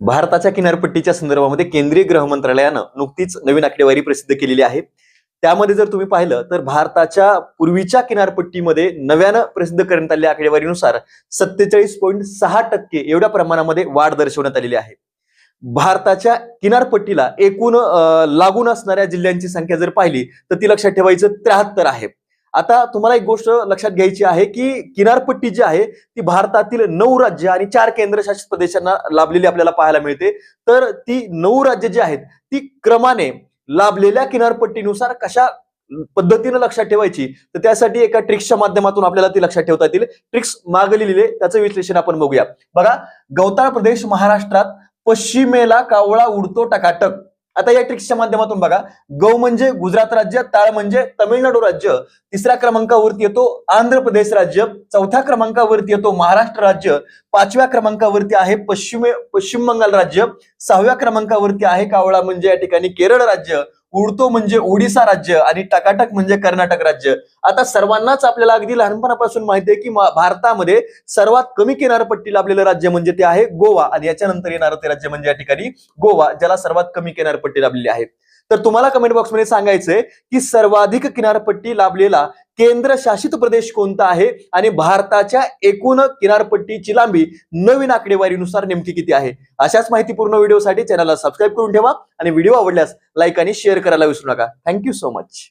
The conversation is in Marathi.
भारताच्या किनारपट्टीच्या संदर्भामध्ये केंद्रीय गृह मंत्रालयानं नुकतीच नवीन आकडेवारी प्रसिद्ध केलेली आहे. त्यामध्ये जर तुम्ही पाहिलं तर भारताच्या पूर्वीच्या किनारपट्टीमध्ये नव्यानं प्रसिद्ध करण्यात आलेल्या आकडेवारीनुसार सत्तेचाळीस पॉईंट सहा टक्के एवढ्या प्रमाणामध्ये वाढ दर्शवण्यात आलेली आहे. भारताच्या किनारपट्टीला एकूण लागून असणाऱ्या जिल्ह्यांची संख्या जर पाहिली तर ती लक्षात ठेवायचं त्र्याहत्तर आहे. आता तुम्हाला एक गोष्ट लक्षात घ्यायची आहे की किनारपट्टी जी आहे ती भारतातील नऊ राज्य आणि चार केंद्रशासित प्रदेशांना लाभलेली आपल्याला पाहायला मिळते. तर ती नऊ राज्य जी आहेत ती क्रमाने लाभलेल्या किनारपट्टीनुसार कशा पद्धतीनं लक्षात ठेवायची? तर त्यासाठी एका ट्रिक्सच्या माध्यमातून आपल्याला ती लक्षात ठेवता येतील. ट्रिक्स मागे लिहिलेले त्याचं विश्लेषण आपण बघूया. बघा गवताळ प्रदेश महाराष्ट्रात पश्चिमेला कावळा उडतो टकाटक. आता या ट्रिक्सच्या माध्यमातून बघा. गौ म्हणजे गुजरात राज्य ताळ म्हणजे तमिळनाडू राज्य. तिसऱ्या क्रमांकावरती येतो आंध्र प्रदेश राज्य. चौथ्या क्रमांकावरती येतो महाराष्ट्र राज्य. पाचव्या क्रमांकावरती आहे पश्चिम पश्चिम बंगाल राज्य. सहाव्या क्रमांकावरती आहे कावळा म्हणजे या ठिकाणी केरळ राज्य. उडतो म्हणजे ओडिसा राज्य आणि टकाटक म्हणजे कर्नाटक राज्य. आता सर्वांनाच आपल्याला अगदी लहानपणापासून माहिती आहे की भारतामध्ये सर्वात कमी किनारपट्टी लाभलेलं राज्य म्हणजे ते आहे गोवा. आणि याच्यानंतर येणारं ते राज्य म्हणजे या ठिकाणी गोवा ज्याला सर्वात कमी किनारपट्टी लाभलेली आहे. तर तुम्हाला कमेंट बॉक्समध्ये सांगायचंय की सर्वाधिक किनारपट्टी लाभलेला केंद्रशासित प्रदेश कोणता आहे? आणि भारताच्या एकूण किनारपट्टीची लांबी नवीन आकडेवारीनुसार नेमकी किती आहे? अशाच माहितीपूर्ण व्हिडिओसाठी चॅनलला सबस्क्राईब करून ठेवा आणि व्हिडिओ आवडल्यास लाईक आणि शेअर करायला विसरू नका. Thank you so much